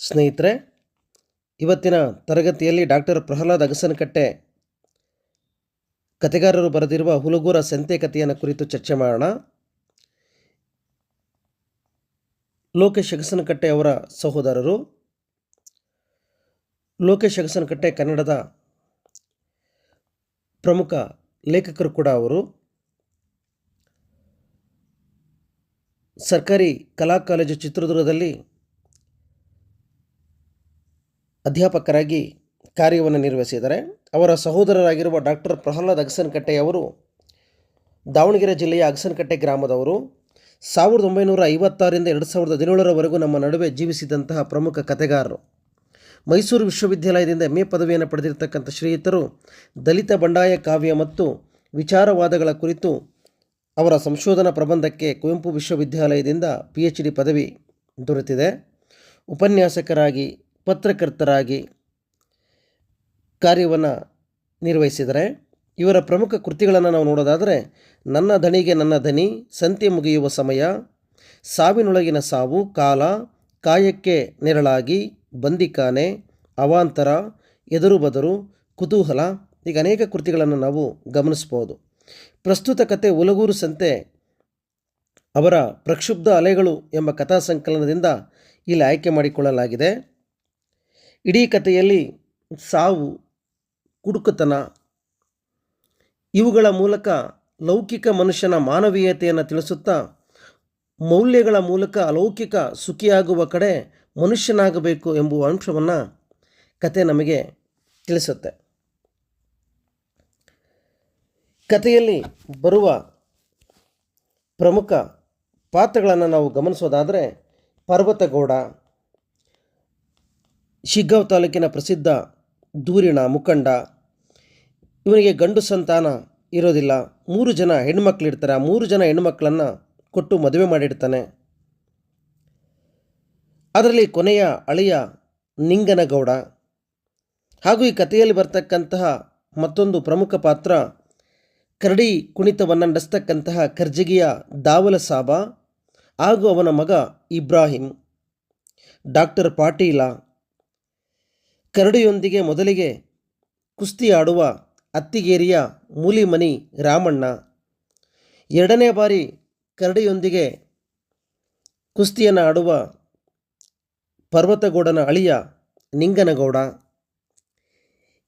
ಸ್ನೇಹಿತರೆ, ಇವತ್ತಿನ ತರಗತಿಯಲ್ಲಿ ಡಾಕ್ಟರ್ ಪ್ರಹ್ಲಾದ್ ಅಗಸನಕಟ್ಟೆ ಕತೆಗಾರರು ಬರೆದಿರುವ ಹುಲುಗೂರ ಸಂತೆ ಕಥೆಯನ್ನು ಕುರಿತು ಚರ್ಚೆ ಮಾಡೋಣ. ಲೋಕೇಶ್ ಅಗಸನಕಟ್ಟೆ ಅವರ ಸಹೋದರರು. ಲೋಕೇಶ್ ಅಗಸನಕಟ್ಟೆ ಕನ್ನಡದ ಪ್ರಮುಖ ಲೇಖಕರು ಕೂಡ ಅವರು. ಸರ್ಕಾರಿ ಕಲಾ ಕಾಲೇಜು ಚಿತ್ರದುರ್ಗದಲ್ಲಿ ಅಧ್ಯಾಪಕರಾಗಿ ಕಾರ್ಯವನ್ನು ನಿರ್ವಹಿಸಿದ್ದಾರೆ ಅವರ ಸಹೋದರರಾಗಿರುವ ಡಾಕ್ಟರ್ ಪ್ರಹ್ಲಾದ್ ಅಗಸನ್ಕಟ್ಟೆ ಅವರು ದಾವಣಗೆರೆ ಜಿಲ್ಲೆಯ ಅಗಸನಕಟ್ಟೆ ಗ್ರಾಮದವರು. ಸಾವಿರದ ಒಂಬೈನೂರ ಐವತ್ತಾರರಿಂದ ಎರಡು ಸಾವಿರದ ಹದಿನೇಳರವರೆಗೂ ನಮ್ಮ ನಡುವೆ ಜೀವಿಸಿದಂತಹ ಪ್ರಮುಖ ಕತೆಗಾರರು ಮೈಸೂರು ವಿಶ್ವವಿದ್ಯಾಲಯದಿಂದ ಎಂ ಎ ಪದವಿಯನ್ನು ಪಡೆದಿರತಕ್ಕಂಥ ಶ್ರೀಯುತರು ದಲಿತ ಬಂಡಾಯ ಕಾವ್ಯ ಮತ್ತು ವಿಚಾರವಾದಗಳ ಕುರಿತು ಅವರ ಸಂಶೋಧನಾ ಪ್ರಬಂಧಕ್ಕೆ ಕುವೆಂಪು ವಿಶ್ವವಿದ್ಯಾಲಯದಿಂದ ಪಿ ಎಚ್ ಡಿ ಪದವಿ ದೊರೆತಿದೆ. ಉಪನ್ಯಾಸಕರಾಗಿ ಪತ್ರಕರ್ತರಾಗಿ ಕಾರ್ಯವನ್ನು ನಿರ್ವಹಿಸಿದರೆ ಇವರ ಪ್ರಮುಖ ಕೃತಿಗಳನ್ನು ನಾವು ನೋಡೋದಾದರೆ, ನನ್ನ ದಣಿಗೆ ನನ್ನ ಧನಿ ಸಂತೆ ಮುಗಿಯುವ ಸಮಯ, ಸಾವಿನೊಳಗಿನ ಸಾವು, ಕಾಲ, ಕಾಯಕ್ಕೆ ನೆರಳಾಗಿ, ಬಂದಿಕಾನೆ, ಅವಾಂತರ, ಎದುರು ಬದರು, ಕುತೂಹಲ ಈಗ ಅನೇಕ ಕೃತಿಗಳನ್ನು ನಾವು ಗಮನಿಸ್ಬೋದು. ಪ್ರಸ್ತುತ ಕತೆ ಉಲಗೂರು ಸಂತೆ ಅವರ ಪ್ರಕ್ಷುಬ್ಧ ಅಲೆಗಳು ಎಂಬ ಕಥಾ ಸಂಕಲನದಿಂದ ಇಲ್ಲಿ ಆಯ್ಕೆ ಮಾಡಿಕೊಳ್ಳಲಾಗಿದೆ. ಇಡೀ ಕಥೆಯಲ್ಲಿ ಸಾವು, ಕುಡುಕತನ, ಇವುಗಳ ಮೂಲಕ ಲೌಕಿಕ ಮನುಷ್ಯನ ಮಾನವೀಯತೆಯನ್ನು ತಿಳಿಸುತ್ತಾ, ಮೌಲ್ಯಗಳ ಮೂಲಕ ಅಲೌಕಿಕ ಸುಖಿಯಾಗುವ ಕಡೆ ಮನುಷ್ಯನಾಗಬೇಕು ಎಂಬುವ ಅಂಶವನ್ನು ಕತೆ ನಮಗೆ ತಿಳಿಸುತ್ತೆ. ಕಥೆಯಲ್ಲಿ ಬರುವ ಪ್ರಮುಖ ಪಾತ್ರಗಳನ್ನು ನಾವು ಗಮನಿಸೋದಾದರೆ ಪರ್ವತಗೌಡ ಶಿಗ್ಗಾಂವ್ ತಾಲೂಕಿನ ಪ್ರಸಿದ್ಧ ದೂರಿಣ ಮುಖಂಡ. ಇವನಿಗೆ ಗಂಡು ಸಂತಾನ ಇರೋದಿಲ್ಲ. ಮೂರು ಜನ ಹೆಣ್ಮಕ್ಳಿರ್ತಾರೆ. ಆ ಮೂರು ಜನ ಹೆಣ್ಮಕ್ಳನ್ನು ಕೊಟ್ಟು ಮದುವೆ ಮಾಡಿಡ್ತಾನೆ ಅದರಲ್ಲಿ ಕೊನೆಯ ಅಳಿಯ ನಿಂಗನಗೌಡ. ಹಾಗೂ ಈ ಕಥೆಯಲ್ಲಿ ಬರ್ತಕ್ಕಂತಹ ಮತ್ತೊಂದು ಪ್ರಮುಖ ಪಾತ್ರ ಕರಡಿ ಕುಣಿತವನ್ನು ನಡೆಸ್ತಕ್ಕಂತಹ ಕರ್ಜಿಗಿಯ ದಾವಲ ಸಾಬ ಹಾಗೂ ಅವನ ಮಗ ಇಬ್ರಾಹಿಂ. ಡಾಕ್ಟರ್ ಪಾಟೀಲ ಕರಡಿಯೊಂದಿಗೆ ಮೊದಲಿಗೆ ಕುಸ್ತಿ ಆಡುವ ಅತ್ತಿಗೇರಿಯ ಮೂಲಿಮನಿ ರಾಮಣ್ಣ. ಎರಡನೇ ಬಾರಿ ಕರಡಿಯೊಂದಿಗೆ ಕುಸ್ತಿಯನ್ನು ಆಡುವ ಪರ್ವತಗೌಡನ ಅಳಿಯ ನಿಂಗನಗೌಡ.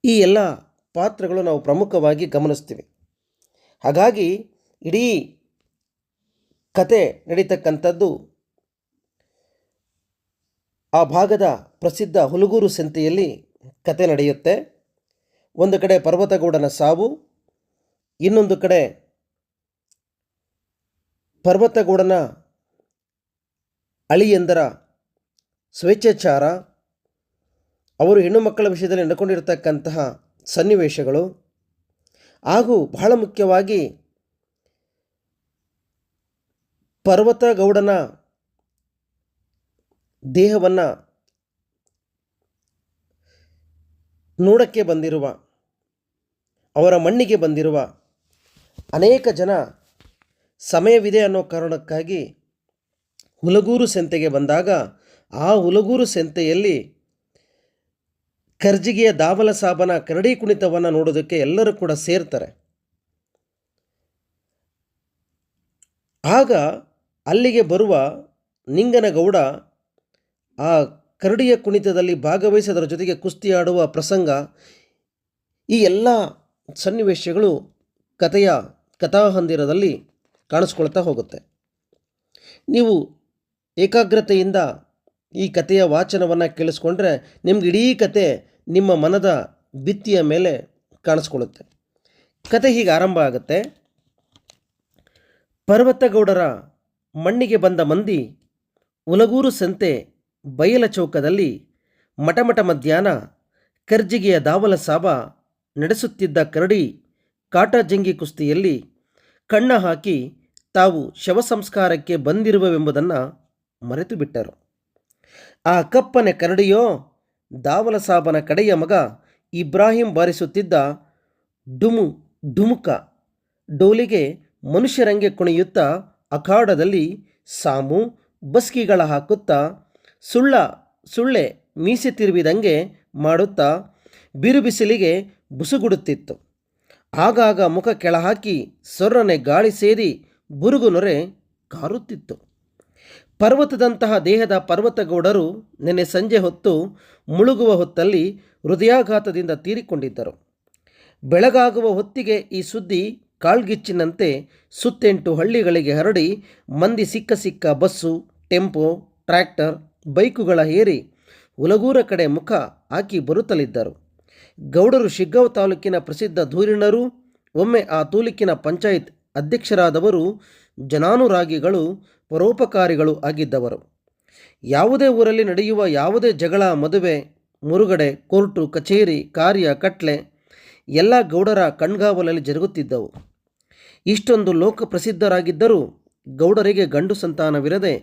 ಈ ಎಲ್ಲ ಪಾತ್ರಗಳು ನಾವು ಪ್ರಮುಖವಾಗಿ ಗಮನಿಸ್ತೀವಿ. ಹಾಗಾಗಿ ಇಡೀ ಕತೆ ನಡೀತಕ್ಕಂಥದ್ದು ಆ ಭಾಗದ ಪ್ರಸಿದ್ಧ ಹುಲಗೂರು ಸಂತೆಯಲ್ಲಿ ಕತೆ ನಡೆಯುತ್ತೆ. ಒಂದು ಕಡೆ ಪರ್ವತಗೌಡನ ಸಾವು, ಇನ್ನೊಂದು ಕಡೆ ಪರ್ವತಗೌಡನ ಅಳಿಯಂದರ ಸ್ವೇಚ್ಛಾಚಾರ. ಅವರು ಹೆಣ್ಣು ಮಕ್ಕಳ ವಿಷಯದಲ್ಲಿ ನಡ್ಕೊಂಡಿರ್ತಕ್ಕಂತಹ ಸನ್ನಿವೇಶಗಳು. ಹಾಗೂ ಬಹಳ ಮುಖ್ಯವಾಗಿ ಪರ್ವತಗೌಡನ ದೇಹವನ್ನು ನೋಡಕ್ಕೆ ಬಂದಿರುವ, ಅವರ ಮಣ್ಣಿಗೆ ಬಂದಿರುವ ಅನೇಕ ಜನ ಸಮಯವಿದೆ ಅನ್ನೋ ಕಾರಣಕ್ಕಾಗಿ ಹುಲಗೂರು ಸಂತೆಗೆ ಬಂದಾಗ ಆ ಹುಲಗೂರು ಸಂತೆಯಲ್ಲಿ ಕರ್ಜಿಗೆಯ ದಾವಲ ಸಾಬನ ಕರಡಿ ಕುಣಿತವನ್ನು ನೋಡೋದಕ್ಕೆ ಎಲ್ಲರೂ ಕೂಡ ಸೇರ್ತಾರೆ. ಆಗ ಅಲ್ಲಿಗೆ ಬರುವ ನಿಂಗನಗೌಡ ಆ ಕರಡಿಯ ಕುಣಿತದಲ್ಲಿ ಭಾಗವಹಿಸಿ ಜೊತೆಗೆ ಕುಸ್ತಿ ಆಡುವ ಪ್ರಸಂಗ, ಈ ಎಲ್ಲ ಸನ್ನಿವೇಶಗಳು ಕಥೆಯ ಕಥಾಹಂದಿರದಲ್ಲಿ ಕಾಣಿಸ್ಕೊಳ್ತಾ ಹೋಗುತ್ತೆ. ನೀವು ಏಕಾಗ್ರತೆಯಿಂದ ಈ ಕಥೆಯ ವಾಚನವನ್ನು ಕೇಳಿಸ್ಕೊಂಡ್ರೆ ನಿಮ್ಗೆ ಇಡೀ ಕತೆ ನಿಮ್ಮ ಮನದ ಭಿತ್ತಿಯ ಮೇಲೆ ಕಾಣಿಸ್ಕೊಳ್ಳುತ್ತೆ. ಕತೆ ಹೀಗೆ ಆರಂಭ ಆಗುತ್ತೆ. ಪರ್ವತಗೌಡರ ಮಣ್ಣಿಗೆ ಬಂದ ಮಂದಿ ಉಲಗೂರು ಸಂತೆ ಬಯಲ ಚೌಕದಲ್ಲಿ ಮಟಮಟ ಮಧ್ಯಾಹ್ನ ಕರ್ಜಿಗೆಯ ದಾವಲ ಸಾಬ ನಡೆಸುತ್ತಿದ್ದ ಕರಡಿ ಕಾಟಾಜಂಗಿ ಕುಸ್ತಿಯಲ್ಲಿ ಕಣ್ಣ ಹಾಕಿ ತಾವು ಶವ ಸಂಸ್ಕಾರಕ್ಕೆ ಬಂದಿರುವವೆಂಬುದನ್ನು ಮರೆತು ಬಿಟ್ಟರು ಆ ಕಪ್ಪನೆ ಕರಡಿಯೋ ದಾವಲ ಸಾಬನ ಕಡೆಯ ಮಗ ಇಬ್ರಾಹಿಂ ಬಾರಿಸುತ್ತಿದ್ದ ಡುಮು ಡುಮುಕ ಡೋಲಿಗೆ ಮನುಷ್ಯರಂಗೆ ಕುಣಿಯುತ್ತಾ ಅಖಾಡದಲ್ಲಿ ಸಾಮು ಬಸ್ಕಿಗಳ ಹಾಕುತ್ತಾ ಸುಳ್ಳ, ಸುಳ್ಳೆ ಮೀಸೆ ತಿರುವಿದಂಗೆ ಮಾಡುತ್ತಾ ಬಿರುಬಿಸಿಲಿಗೆ ಬುಸುಗುಡುತ್ತಿತ್ತು. ಆಗಾಗ ಮುಖ ಕೆಳಹಾಕಿ ಸೊರ್ರನೆ ಗಾಳಿ ಸೇರಿ ಬುರುಗು ನೊರೆ ಕಾರುತ್ತಿತ್ತು. ಪರ್ವತದಂತಹ ದೇಹದ ಪರ್ವತಗೌಡರು ನಿನ್ನೆ ಸಂಜೆ ಹೊತ್ತು ಮುಳುಗುವ ಹೊತ್ತಲ್ಲಿ ಹೃದಯಾಘಾತದಿಂದ ತೀರಿಕೊಂಡಿದ್ದರು. ಬೆಳಗಾಗುವ ಹೊತ್ತಿಗೆ ಈ ಸುದ್ದಿ ಕಾಳ್ಗಿಚ್ಚಿನಂತೆ ಸುತ್ತೆಂಟು ಹಳ್ಳಿಗಳಿಗೆ ಹರಡಿ ಮಂದಿ ಸಿಕ್ಕ ಸಿಕ್ಕ ಬಸ್ಸು, ಟೆಂಪೋ, ಟ್ರ್ಯಾಕ್ಟರ್ ಬೈಕುಗಳ ಏರಿ ಉಲಗೂರ ಕಡೆ ಮುಖ ಹಾಕಿ ಬರುತ್ತಲಿದ್ದರು. ಗೌಡರು ಶಿಗ್ಗಾಂವ್ ತಾಲೂಕಿನ ಪ್ರಸಿದ್ಧ ಧೂರಿಣರು, ಒಮ್ಮೆ ಆ ತಾಲೂಕಿನ ಪಂಚಾಯತ್ ಅಧ್ಯಕ್ಷರಾದವರು ಜನಾನುರಾಗಿಗಳು, ಪರೋಪಕಾರಿಗಳು ಆಗಿದ್ದವರು. ಯಾವುದೇ ಊರಲ್ಲಿ ನಡೆಯುವ ಯಾವುದೇ ಜಗಳ, ಮದುವೆ, ಮುರುಗಡೆ, ಕೋರ್ಟು, ಕಚೇರಿ, ಕಾರ್ಯ, ಕಟ್ಲೆ ಎಲ್ಲ ಗೌಡರ ಕಣ್ಗಾವಲಲ್ಲಿ ಜರುಗುತ್ತಿದ್ದವು. ಇಷ್ಟೊಂದು ಲೋಕಪ್ರಸಿದ್ಧರಾಗಿದ್ದರೂ ಗೌಡರಿಗೆ ಗಂಡು ಸಂತಾನವಿರದೆ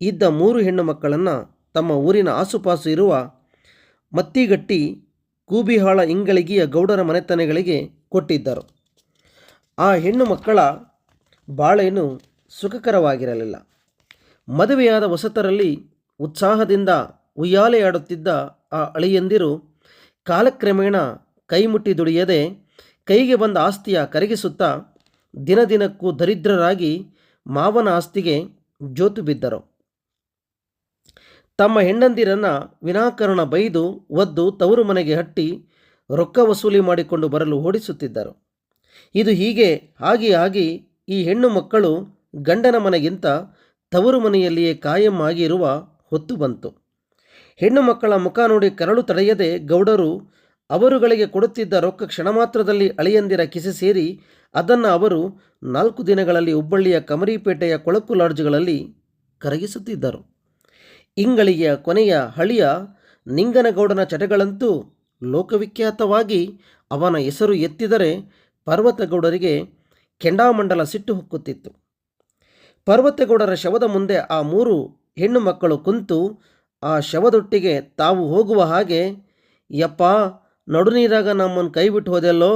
ಇದ್ದ ಮೂರು ಹೆಣ್ಣು ಮಕ್ಕಳನ್ನು ತಮ್ಮ ಊರಿನ ಆಸುಪಾಸು ಇರುವ ಮತ್ತಿಗಟ್ಟಿ ಕೂಬಿಹಾಳ ಇಂಗಳಿಗೆಯ ಗೌಡರ ಮನೆತನಗಳಿಗೆ ಕೊಟ್ಟಿದ್ದರು. ಆ ಹೆಣ್ಣು ಮಕ್ಕಳ ಬಾಳೇನು ಸುಖಕರವಾಗಿರಲಿಲ್ಲ. ಮದುವೆಯಾದ ಹೊಸತರಲ್ಲಿ ಉತ್ಸಾಹದಿಂದ ಉಯ್ಯಾಲೆಯಾಡುತ್ತಿದ್ದ ಆ ಅಳಿಯಂದಿರು ಕಾಲಕ್ರಮೇಣ ಕೈಮುಟ್ಟಿ ದುಡಿಯದೆ ಕೈಗೆ ಬಂದ ಆಸ್ತಿಯ ಕರಗಿಸುತ್ತಾ ದಿನದಿನಕ್ಕೂ ದರಿದ್ರರಾಗಿ ಮಾವನ ಆಸ್ತಿಗೆ ಜೋತು ಬಿದ್ದರು. ತಮ್ಮ ಹೆಂಡಂದಿರನ್ನು ವಿನಾಕಾರಣ ಬೈದು ಒದ್ದು ತವರು ಮನೆಗೆ ಹಟ್ಟಿ ರೊಕ್ಕ ವಸೂಲಿ ಮಾಡಿಕೊಂಡು ಬರಲು ಓಡಿಸುತ್ತಿದ್ದರು. ಇದು ಹೀಗೆ ಆಗಿ ಆಗಿ ಈ ಹೆಣ್ಣು ಮಕ್ಕಳು ಗಂಡನ ಮನೆಗಿಂತ ತವರು ಮನೆಯಲ್ಲಿಯೇ ಕಾಯಂ ಆಗಿರುವ ಹೊತ್ತು ಬಂತು. ಹೆಣ್ಣು ಮಕ್ಕಳ ಮುಖ ನೋಡಿ ಕರಳು ತಡೆಯದೆ ಗೌಡರು ಅವರುಗಳಿಗೆ ಕೊಡುತ್ತಿದ್ದ ರೊಕ್ಕ ಕ್ಷಣ ಮಾತ್ರದಲ್ಲಿ ಅಳಿಯಂದಿರ ಕಿಸೆ ಸೇರಿ ಅದನ್ನು ಅವರು ನಾಲ್ಕು ದಿನಗಳಲ್ಲಿ ಹುಬ್ಬಳ್ಳಿಯ ಕಮರಿಪೇಟೆಯ ಕೊಳಕು ಲಾಡ್ಜ್ಗಳಲ್ಲಿ ಕರಗಿಸುತ್ತಿದ್ದರು. ಇಂಗಳಿಗೆಯ ಕೊನೆಯ ಹಳಿಯ ನಿಂಗನಗೌಡನ ಚಟಗಳಂತೂ ಲೋಕವಿಖ್ಯಾತವಾಗಿ ಅವನ ಹೆಸರು ಎತ್ತಿದರೆ ಪರ್ವತಗೌಡರಿಗೆ ಕೆಂಡಾಮಂಡಲ ಸಿಟ್ಟು ಹೊಕ್ಕುತ್ತಿತ್ತು. ಪರ್ವತಗೌಡರ ಶವದ ಮುಂದೆ ಆ ಮೂರು ಹೆಣ್ಣು ಮಕ್ಕಳು ಕುಂತು ಆ ಶವದೊಟ್ಟಿಗೆ ತಾವು ಹೋಗುವ ಹಾಗೆ, ಯಪ್ಪ, ನಡುನೀರಾಗ ನಮ್ಮನ್ನು ಕೈ ಬಿಟ್ಟು ಹೋದೆಲ್ಲೋ,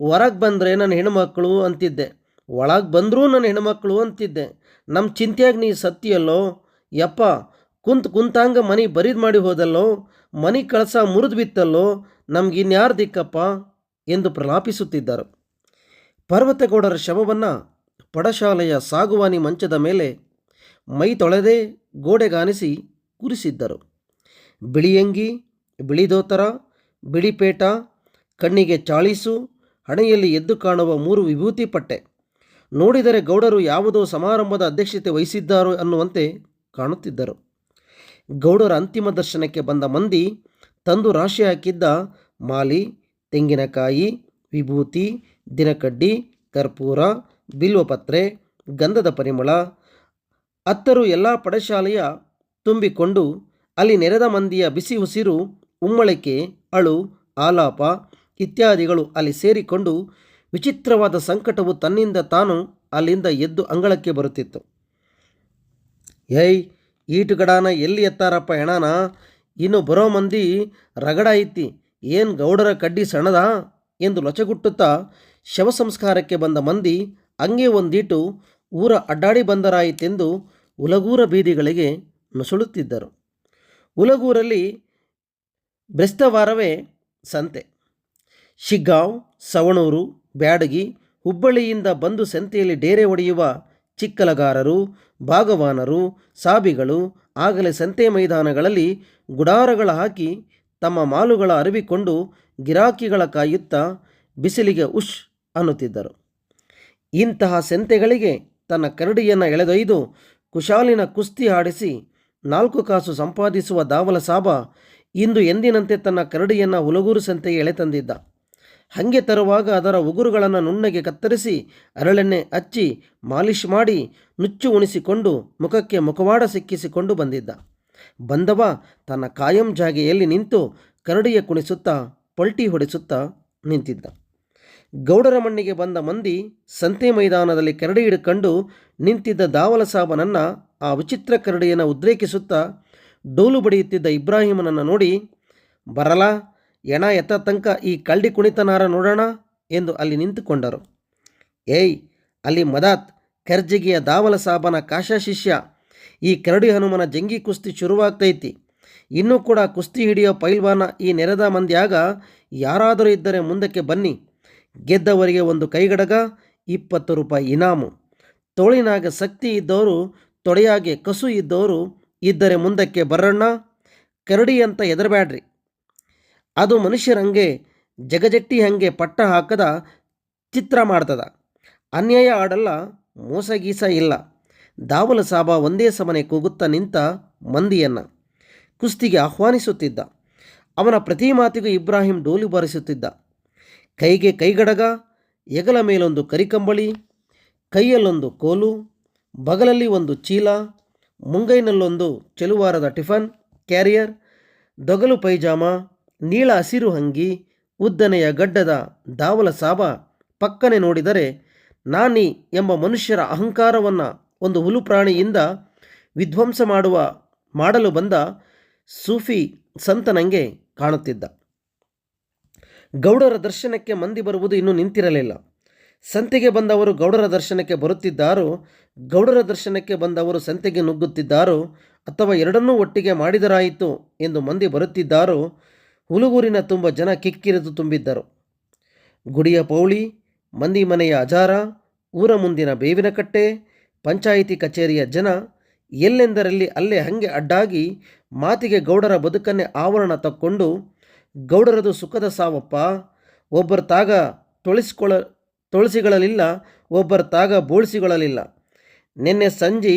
ಹೊರಗೆ ಬಂದರೆ ನನ್ನ ಹೆಣ್ಣುಮಕ್ಕಳು ಅಂತಿದ್ದೆ, ಒಳಗೆ ಬಂದರೂ ನನ್ನ ಹೆಣ್ಣುಮಕ್ಕಳು ಅಂತಿದ್ದೆ ನಮ್ಮ ಚಿಂತೆಯಾಗಿ ನೀ ಸತ್ತಿಯಲ್ಲೋ, ಯಪ್ಪ ಕುಂತ್ ಕುಂತಾಂಗ ಮನೆ ಬರಿದ್ ಮಾಡಿ ಹೋದಲ್ಲೋ, ಮನೆ ಕಳಸ ಮುರಿದು ಬಿತ್ತಲ್ಲೋ ನಮಗಿನ್ಯಾರು ದಿಕ್ಕಪ್ಪ ಎಂದು ಪ್ರಲಾಪಿಸುತ್ತಿದ್ದರು. ಪರ್ವತಗೌಡರ ಶವವನ್ನು ಪಡಶಾಲೆಯ ಸಾಗುವಾನಿ ಮಂಚದ ಮೇಲೆ ಮೈ ತೊಳೆದೆ ಗೋಡೆಗಾನಿಸಿ ಕೂರಿಸಿದ್ದರು. ಬಿಳಿಯಂಗಿ ಬಿಳಿದೋತರ ಬಿಳಿಪೇಟ ಕಣ್ಣಿಗೆ ಚಾಳಿಸು, ಹಣೆಯಲ್ಲಿ ಎದ್ದು ಕಾಣುವ ಮೂರು ವಿಭೂತಿ ಪಟ್ಟೆ. ನೋಡಿದರೆ ಗೌಡರು ಯಾವುದೋ ಸಮಾರಂಭದ ಅಧ್ಯಕ್ಷತೆ ವಹಿಸಿದ್ದಾರೋ ಅನ್ನುವಂತೆ ಕಾಣುತ್ತಿದ್ದರು. ಗೌಡರ ಅಂತಿಮ ದರ್ಶನಕ್ಕೆ ಬಂದ ಮಂದಿ ತಂದು ರಾಶಿ ಹಾಕಿದ್ದ ಮಾಲಿ, ತೆಂಗಿನಕಾಯಿ, ವಿಭೂತಿ, ದಿನಕಡ್ಡಿ, ಕರ್ಪೂರ, ಬಿಲ್ವಪತ್ರೆ, ಗಂಧದ ಪರಿಮಳ, ಅತ್ತರು ಎಲ್ಲ ಪಡಶಾಲೆಯ ತುಂಬಿಕೊಂಡು ಅಲ್ಲಿ ನೆರೆದ ಮಂದಿಯ ಬಿಸಿ ಉಸಿರು, ಉಮ್ಮಳಿಕೆ, ಅಳು, ಆಲಾಪ ಇತ್ಯಾದಿಗಳು ಅಲ್ಲಿ ಸೇರಿಕೊಂಡು ವಿಚಿತ್ರವಾದ ಸಂಕಟವು ತನ್ನಿಂದ ತಾನು ಅಲ್ಲಿಂದ ಎದ್ದು ಅಂಗಳಕ್ಕೆ ಬರುತ್ತಿತ್ತು. ಏಯ್ ಈಟುಗಡಾನ ಎಲ್ಲಿ ಎತ್ತಾರಪ್ಪ ಹೆಣನ? ಇನ್ನು ಬರೋ ಮಂದಿ ರಗಡ ಐತಿ, ಏನು ಗೌಡರ ಕಡ್ಡಿ ಸಣದ ಎಂದು ಲೊಚಗುಟ್ಟುತ್ತಾ ಶವ ಸಂಸ್ಕಾರಕ್ಕೆ ಬಂದ ಮಂದಿ ಹಂಗೆ ಒಂದೀಟು ಊರ ಅಡ್ಡಾಡಿ ಬಂದರಾಯಿತೆಂದು ಉಲಗೂರ ಬೀದಿಗಳಿಗೆ ನುಸುಳುತ್ತಿದ್ದರು. ಉಲಗೂರಲ್ಲಿ ಬ್ರೆಸ್ತವಾರವೇ ಸಂತೆ. ಶಿಗ್ಗಾಂವ್, ಸವಣೂರು, ಬ್ಯಾಡಗಿ, ಹುಬ್ಬಳ್ಳಿಯಿಂದ ಬಂದು ಸಂತೆಯಲ್ಲಿ ಡೇರೆ ಹೊಡೆಯುವ ಚಿಕ್ಕಲಗಾರರು ಭಾಗವಾನರು, ಸಾಬಿಗಳು ಆಗಲೇ ಸಂತೆ ಮೈದಾನಗಳಲ್ಲಿ ಗುಡಾರಗಳ ಹಾಕಿ ತಮ್ಮ ಮಾಲುಗಳ ಅರಿವಿಕೊಂಡು ಗಿರಾಕಿಗಳ ಕಾಯುತ್ತಾ ಬಿಸಿಲಿಗೆ ಉಷ್ ಅನ್ನುತ್ತಿದ್ದರು. ಇಂತಹ ಸಂತೆಗಳಿಗೆ ತನ್ನ ಕರಡಿಯನ್ನು ಎಳೆದೊಯ್ದು ಕುಶಾಲಿನ ಕುಸ್ತಿ ಆಡಿಸಿ ನಾಲ್ಕು ಕಾಸು ಸಂಪಾದಿಸುವ ದಾವಲ ಸಾಬ ಇಂದು ಎಂದಿನಂತೆ ತನ್ನ ಕರಡಿಯನ್ನು ಹುಲಗೂರು ಸಂತೆಗೆ ಎಳೆತಂದಿದ್ದ. ಹಾಗೆ ತರುವಾಗ ಅದರ ಉಗುರುಗಳನ್ನು ನುಣ್ಣಗೆ ಕತ್ತರಿಸಿ, ಅರಳೆಣ್ಣೆ ಹಚ್ಚಿ ಮಾಲಿಷ್ ಮಾಡಿ, ನುಚ್ಚು ಉಣಿಸಿಕೊಂಡು, ಮುಖಕ್ಕೆ ಮುಖವಾಡ ಸಿಕ್ಕಿಸಿಕೊಂಡು ಬಂದಿದ್ದ. ಬಂದವ ತನ್ನ ಕಾಯಂ ಜಾಗೆಯಲ್ಲಿ ನಿಂತು ಕರಡಿಯ ಕುಣಿಸುತ್ತಾ, ಪಲ್ಟಿ ಹೊಡೆಸುತ್ತಾ ನಿಂತಿದ್ದ. ಗೌಡರ ಮಣ್ಣಿಗೆ ಬಂದ ಮಂದಿ ಸಂತೆ ಮೈದಾನದಲ್ಲಿ ಕರಡಿ ಹಿಡ್ಕೊಂಡು ನಿಂತಿದ್ದ ದಾವಲ ಸಾಬನನ್ನು ಆ ವಿಚಿತ್ರ ಕರಡಿಯನ್ನು ಉದ್ರೇಕಿಸುತ್ತಾ ಡೋಲು ಬಡಿಯುತ್ತಿದ್ದ ಇಬ್ರಾಹಿಮನನ್ನು ನೋಡಿ, ಬರಲ ಎಣ ಎತ್ತ ತನಕ ಈ ಕಳ್ಳಿ ಕುಣಿತನಾರ ನೋಡೋಣ ಎಂದು ಅಲ್ಲಿ ನಿಂತುಕೊಂಡರು. ಏಯ್, ಅಲ್ಲಿ ಮದಾತ್ ಕರ್ಜಿಗಿಯ ದಾವಲ ಸಾಬನ ಕಾಶ ಶಿಷ್ಯ, ಈ ಕರಡಿ ಹನುಮನ ಜಂಗಿ ಕುಸ್ತಿ ಶುರುವಾಗ್ತೈತಿ. ಇನ್ನೂ ಕೂಡ ಕುಸ್ತಿ ಹಿಡಿಯೋ ಪೈಲ್ವಾನ ಈ ನೆರೆದ ಮಂದಿಯಾಗ ಯಾರಾದರೂ ಇದ್ದರೆ ಮುಂದಕ್ಕೆ ಬನ್ನಿ. ಗೆದ್ದವರಿಗೆ ಒಂದು ಕೈಗಡಗ, ಇಪ್ಪತ್ತು ರೂಪಾಯಿ ಇನಾಮು. ತೋಳಿನಾಗ ಶಕ್ತಿ ಇದ್ದವರು ತೊಡೆಯಾಗೆ ಕಸು ಇದ್ದವರು ಇದ್ದರೆ ಮುಂದಕ್ಕೆ ಬರಣ್ಣ ಕರಡಿ ಅಂತ ಎದರಬ್ಯಾಡ್ರಿ ಅದು ಮನುಷ್ಯರಂಗೆ, ಜಗಜಟ್ಟಿ ಹಂಗೆ ಪಟ್ಟ ಹಾಕದ ಚಿತ್ರ ಮಾಡ್ತದ. ಅನ್ಯಾಯ ಆಡಲ್ಲ, ಮೋಸಗೀಸ ಇಲ್ಲ. ದಾವಲ ಸಾಬ ಒಂದೇ ಸಮನೆ ಕೂಗುತ್ತಾ ನಿಂತ ಮಂದಿಯನ್ನು ಕುಸ್ತಿಗೆ ಆಹ್ವಾನಿಸುತ್ತಿದ್ದ. ಅವನ ಪ್ರತಿ ಮಾತಿಗೂ ಇಬ್ರಾಹಿಂ ಡೋಲು ಬಾರಿಸುತ್ತಿದ್ದ. ಕೈಗೆ ಕೈಗಡಗ, ಎಗಲ ಮೇಲೊಂದು ಕರಿಕಂಬಳಿ, ಕೈಯಲ್ಲೊಂದು ಕೋಲು, ಬಗಲಲ್ಲಿ ಒಂದು ಚೀಲ, ಮುಂಗೈನಲ್ಲೊಂದು ಚೆಲುವಾರದ ಟಿಫನ್, ಕ್ಯಾರಿಯರ್, ದೊಗಲು ಪೈಜಾಮ ನೀಳ ಹಸಿರು ಅಂಗಿ ಉದ್ದನೆಯ ಗಡ್ಡದ ದಾವಲ ಸಾಬ ಪಕ್ಕನೆ ನೋಡಿದರೆ ನಾನಿ ಎಂಬ ಮನುಷ್ಯರ ಅಹಂಕಾರವನ್ನು ಒಂದು ಹುಲು ಪ್ರಾಣಿಯಿಂದ ವಿಧ್ವಂಸ ಮಾಡುವ ಮಾಡಲು ಬಂದ ಸೂಫಿ ಸಂತನಂಗೆ ಕಾಣುತ್ತಿದ್ದ. ಗೌಡರ ದರ್ಶನಕ್ಕೆ ಮಂದಿ ಬರುವುದು ಇನ್ನೂ ನಿಂತಿರಲಿಲ್ಲ. ಸಂತೆಗೆ ಬಂದವರು ಗೌಡರ ದರ್ಶನಕ್ಕೆ ಬರುತ್ತಿದ್ದಾರೋ, ಗೌಡರ ದರ್ಶನಕ್ಕೆ ಬಂದವರು ಸಂತೆಗೆ ನುಗ್ಗುತ್ತಿದ್ದಾರೋ ಅಥವಾ ಎರಡನ್ನೂ ಒಟ್ಟಿಗೆ ಮಾಡಿದರಾಯಿತು ಎಂದು ಮಂದಿ ಬರುತ್ತಿದ್ದಾರೋ ಹುಲುಗೂರಿನ ತುಂಬ ಜನ ಕಿಕ್ಕಿರಿದು ತುಂಬಿದ್ದರು. ಗುಡಿಯ ಪೌಳಿ, ಮಂದಿ ಮನೆಯ ಅಜಾರ, ಊರ ಮುಂದಿನ ಬೇವಿನ ಕಟ್ಟೆ ಪಂಚಾಯಿತಿ ಕಚೇರಿಯ ಜನ ಎಲ್ಲೆಂದರಲ್ಲಿ ಅಲ್ಲೇ ಹಂಗೆ ಅಡ್ಡಾಗಿ ಮಾತಿಗೆ ಗೌಡರ ಬದುಕನ್ನೇ ಆವರಣ ತಕ್ಕೊಂಡು, ಗೌಡರದು ಸುಖದ ಸಾವಪ್ಪ, ಒಬ್ಬರ ತಾಗ ತೊಳಿಸ್ಕೊಳ, ತೊಳಸಿಗಳಲಿಲ್ಲ, ಒಬ್ಬರ ತಾಗ ಬೋಳಿಸಿಕೊಳ್ಳಲಿಲ್ಲ ನಿನ್ನೆ ಸಂಜೆ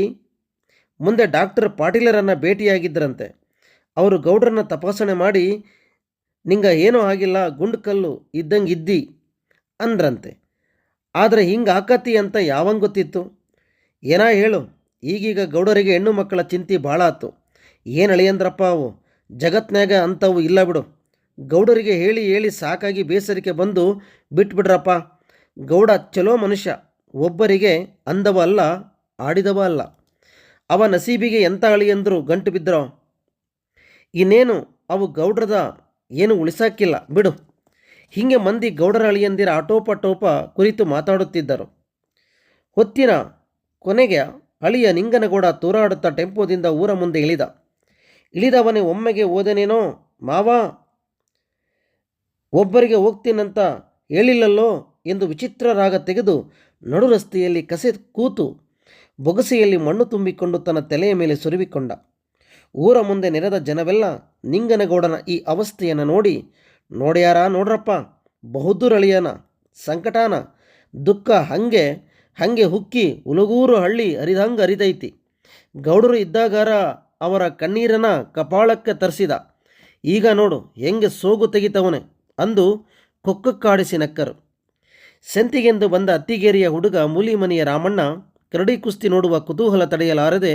ಮುಂದೆ ಡಾಕ್ಟರ್ ಪಾಟೀಲರನ್ನು ಭೇಟಿಯಾಗಿದ್ದರಂತೆ. ಅವರು ಗೌಡರನ್ನ ತಪಾಸಣೆ ಮಾಡಿ ನಿಂಗ ಏನೂ ಆಗಿಲ್ಲ, ಗುಂಡು ಕಲ್ಲು ಇದ್ದಂಗೆ ಇದ್ದಿ ಅಂದ್ರಂತೆ. ಆದರೆ ಹಿಂಗೆ ಆಕತಿ ಅಂತ ಯಾವಂಗೆ ಗೊತ್ತಿತ್ತು? ಏನಾ ಹೇಳು, ಈಗೀಗ ಗೌಡರಿಗೆ ಹೆಣ್ಣು ಮಕ್ಕಳ ಚಿಂತೆ ಭಾಳ ಆತು. ಏನು ಅಳಿಯಂದ್ರಪ್ಪ ಅವು? ಜಗತ್ನ್ಯಾಗ ಅಂಥವು ಇಲ್ಲ ಬಿಡು. ಗೌಡರಿಗೆ ಹೇಳಿ ಹೇಳಿ ಸಾಕಾಗಿ ಬೇಸರಿಕೆ ಬಂದು ಬಿಟ್ಬಿಡ್ರಪ್ಪ. ಗೌಡ ಚಲೋ ಮನುಷ್ಯ, ಒಬ್ಬರಿಗೆ ಅಂದವ ಅಲ್ಲ, ಆಡಿದವ ಅಲ್ಲ. ಅವ ನಸೀಬಿಗೆ ಎಂಥ ಅಳಿಯಂದ್ರು ಗಂಟು ಬಿದ್ದರೋ? ಇನ್ನೇನು, ಅವು ಗೌಡ್ರದ ಏನು ಉಳಿಸಾಕಿಲ್ಲ, ಬಿಡು. ಹೀಗೆ ಮಂದಿ ಗೌಡರ ಅಳಿಯಂದಿರ ಆಟೋಪಟೋಪ ಕುರಿತು ಮಾತಾಡುತ್ತಿದ್ದರು. ಹೊತ್ತಿನ ಕೊನೆಗೆ ಅಳಿಯ ನಿಂಗನಗೌಡ ತೂರಾಡುತ್ತಾ ಟೆಂಪೋದಿಂದ ಊರ ಮುಂದೆ ಇಳಿದ. ಇಳಿದವನೇ, ಒಮ್ಮೆಗೆ ಓದನೇನೋ ಮಾವ? ಒಬ್ಬರಿಗೆ ಹೋಗ್ತೀನಂತ ಹೇಳಿಲ್ಲಲ್ಲೋ? ಎಂದು ವಿಚಿತ್ರ ರಾಗ ತೆಗೆದು ನಡು ರಸ್ತೆಯಲ್ಲಿ ಕಸೆ ಕೂತು ಬೊಗಸೆಯಲ್ಲಿ ಮಣ್ಣು ತುಂಬಿಕೊಂಡು ತನ್ನ ತಲೆಯ ಮೇಲೆ ಸುರುವಿಕೊಂಡ ಊರ ಮುಂದೆ ನೆರೆದ ಜನವೆಲ್ಲ ನಿಂಗನಗೌಡನ ಈ ಅವಸ್ಥೆಯನ್ನು ನೋಡಿ, ನೋಡ್ಯಾರ ನೋಡ್ರಪ್ಪ, ಬಹುದೂರಳಿಯನ, ಸಂಕಟಾನ, ದುಃಖ ಹಂಗೆ ಹಂಗೆ ಹುಕ್ಕಿ ಉಲಗೂರು ಹಳ್ಳಿ ಹರಿದಂಗೆ ಹರಿದೈತಿ ಗೌಡರು ಇದ್ದಾಗಾರ ಅವರ ಕಣ್ಣೀರನ ಕಪಾಳಕ್ಕೆ ತರಿಸಿದ. ಈಗ ನೋಡು, ಹೆಂಗೆ ಸೋಗು ತೆಗಿತವನೆ ಅಂದು ಕೊಕ್ಕಕ್ಕಾಡಿಸಿ ನಕ್ಕರು. ಸೆಂತಿಗೆಂದು ಬಂದ ಅತ್ತಿಗೇರಿಯ ಹುಡುಗ ಮೂಲಿಮನಿಯ ರಾಮಣ್ಣ ಕರಡಿ ಕುಸ್ತಿ ನೋಡುವ ಕುತೂಹಲ ತಡೆಯಲಾರದೆ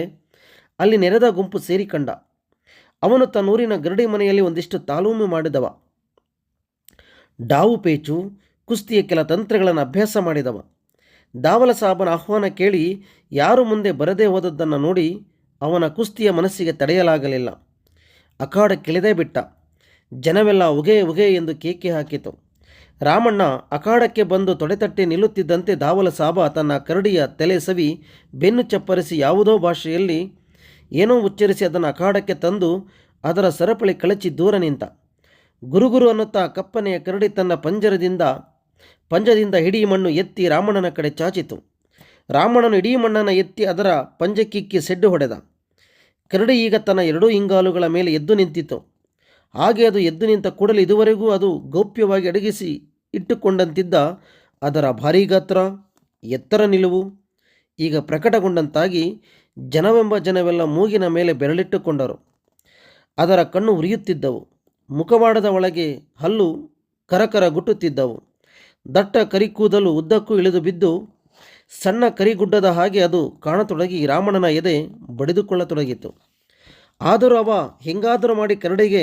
ಅಲ್ಲಿ ನೆರೆದ ಗುಂಪು ಸೇರಿಕಂಡ ಅವನು ತನ್ನೂರಿನ ಗರಡಿ ಮನೆಯಲ್ಲಿ ಒಂದಿಷ್ಟು ತಾಲೂಮು ಮಾಡಿದವ. ಡಾವು ಪೇಚು, ಕುಸ್ತಿಯ ಕೆಲ ತಂತ್ರಗಳನ್ನು ಅಭ್ಯಾಸ ಮಾಡಿದವ. ದಾವಲ ಸಾಬನ ಆಹ್ವಾನ ಕೇಳಿ ಯಾರು ಮುಂದೆ ಬರದೇ ಹೋದದ್ದನ್ನು ನೋಡಿ ಅವನ ಕುಸ್ತಿಯ ಮನಸ್ಸಿಗೆ ತಡೆಯಲಾಗಲಿಲ್ಲ. ಅಖಾಡಕ್ಕಿಳಿದೇ ಬಿಟ್ಟ. ಜನವೆಲ್ಲ ಉಗೆ ಉಗೆ ಎಂದು ಕೇಕೆ ಹಾಕಿತು. ರಾಮಣ್ಣ ಅಖಾಡಕ್ಕೆ ಬಂದು ತೊಡೆತಟ್ಟೆ ನಿಲ್ಲುತ್ತಿದ್ದಂತೆ ದಾವಲ ಸಾಬ ತನ್ನ ಕರಡಿಯ ತಲೆ ಸವಿ ಬೆನ್ನು ಚಪ್ಪರಿಸಿ ಯಾವುದೋ ಭಾಷೆಯಲ್ಲಿ ಏನೋ ಉಚ್ಚರಿಸಿ ಅದನ್ನು ಅಖಾಡಕ್ಕೆ ತಂದು ಅದರ ಸರಪಳಿ ಕಳಚಿ ದೂರ ನಿಂತ. ಗುರುಗುರು ಅನ್ನುತ್ತಾ ಕಪ್ಪನೆಯ ಕರಡಿ ತನ್ನ ಪಂಜರದಿಂದ, ಪಂಜದಿಂದ ಇಡೀ ಮಣ್ಣು ಎತ್ತಿ ರಾಮಣ್ಣನ ಕಡೆ ಚಾಚಿತು. ರಾಮಣ್ಣನು ಇಡೀ ಮಣ್ಣನ್ನು ಎತ್ತಿ ಅದರ ಪಂಜಕ್ಕಿಕ್ಕಿ ಸೆಡ್ಡು ಹೊಡೆದ. ಕರಡಿ ಈಗ ತನ್ನ ಎರಡೂ ಇಂಗಾಲುಗಳ ಮೇಲೆ ಎದ್ದು ನಿಂತಿತು ಹಾಗೆ ಅದು ಎದ್ದು ನಿಂತ ಕೂಡಲೇ ಇದುವರೆಗೂ ಅದು ಗೌಪ್ಯವಾಗಿ ಅಡಗಿಸಿ ಇಟ್ಟುಕೊಂಡಂತಿದ್ದ ಅದರ ಭಾರೀ ಗಾತ್ರ ಎತ್ತರ ನಿಲುವು ಈಗ ಪ್ರಕಟಗೊಂಡಂತಾಗಿ ಜನವೆಂಬ ಜನವೆಲ್ಲ ಮೂಗಿನ ಮೇಲೆ ಬೆರಳಿಟ್ಟುಕೊಂಡರು. ಅದರ ಕಣ್ಣು ಉರಿಯುತ್ತಿದ್ದವು. ಮುಖವಾಡದ ಒಳಗೆ ಹಲ್ಲು ಕರಕರ ಗುಟ್ಟುತ್ತಿದ್ದವು ದಟ್ಟ ಕರಿಕೂದಲು ಉದ್ದಕ್ಕೂ ಇಳಿದು ಬಿದ್ದು ಸಣ್ಣ ಕರಿಗುಡ್ಡದ ಹಾಗೆ ಅದು ಕಾಣತೊಡಗಿ ರಾಮಣ್ಣನ ಎದೆ ಬಡಿದುಕೊಳ್ಳತೊಡಗಿತು. ಆದರೂ ಅವ ಹೆಂಗಾದರೂ ಮಾಡಿ ಕರಡಿಗೆ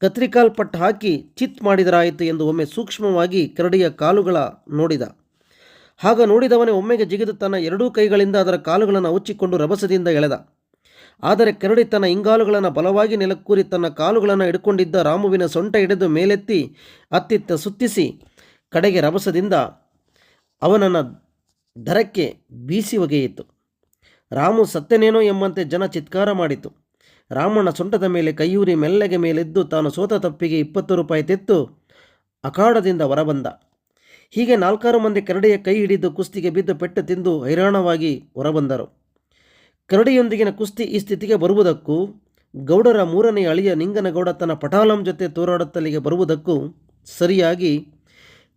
ಕತ್ರಿಕಾಲ್ ಪಟ್ಟು ಹಾಕಿ ಚಿತ್ ಮಾಡಿದರಾಯಿತು ಎಂದು ಒಮ್ಮೆ ಸೂಕ್ಷ್ಮವಾಗಿ ಕರಡಿಯ ಕಾಲುಗಳ ನೋಡಿದ. ಆಗ ನೋಡಿದವನೇ ಒಮ್ಮೆಗೆ ಜಿಗಿದು ತನ್ನ ಎರಡೂ ಕೈಗಳಿಂದ ಅದರ ಕಾಲುಗಳನ್ನು ಉಚ್ಚಿಕೊಂಡು ರಭಸದಿಂದ ಎಳೆದ. ಆದರೆ ಕೆರಡಿ ತನ್ನ ಇಂಗಾಲುಗಳನ್ನು ಬಲವಾಗಿ ನೆಲಕ್ಕೂರಿ ತನ್ನ ಕಾಲುಗಳನ್ನು ಹಿಡ್ಕೊಂಡಿದ್ದ ರಾಮುವಿನ ಸೊಂಟ ಹಿಡಿದು ಮೇಲೆತ್ತಿ ಅತ್ತಿತ್ತ ಸುತ್ತಿಸಿ ಕಡೆಗೆ ರಭಸದಿಂದ ಅವನನ್ನು ದರಕ್ಕೆ ಬೀಸಿ ಒಗೆಯಿತು. ರಾಮು ಸತ್ಯನೇನೋ ಎಂಬಂತೆ ಜನ ಚಿತ್ಕಾರ ಮಾಡಿತು. ರಾಮಣ್ಣ ಸೊಂಟದ ಮೇಲೆ ಕೈಯೂರಿ ಮೆಲ್ಲಗೆ ಮೇಲೆದ್ದು ತಾನು ಸೋತ ತಪ್ಪಿಗೆ ಇಪ್ಪತ್ತು ರೂಪಾಯಿ ತೆತ್ತು ಅಖಾಡದಿಂದ ಹೊರಬಂದ. ಹೀಗೆ ನಾಲ್ಕಾರು ಮಂದಿ ಕರಡಿಯ ಕೈ ಹಿಡಿದು ಕುಸ್ತಿಗೆ ಬಿದ್ದು ಪೆಟ್ಟು ತಿಂದು ಹೈರಾಣವಾಗಿ ಹೊರಬಂದರು. ಕರಡಿಯೊಂದಿಗಿನ ಕುಸ್ತಿ ಈ ಸ್ಥಿತಿಗೆ ಬರುವುದಕ್ಕೂ, ಗೌಡರ ಮೂರನೇ ಅಳಿಯ ನಿಂಗನಗೌಡ ತನ್ನ ಪಟಾಲಂ ಜೊತೆ ತೋರಾಡುತ್ತಲಿಗೆ ಬರುವುದಕ್ಕೂ ಸರಿಯಾಗಿ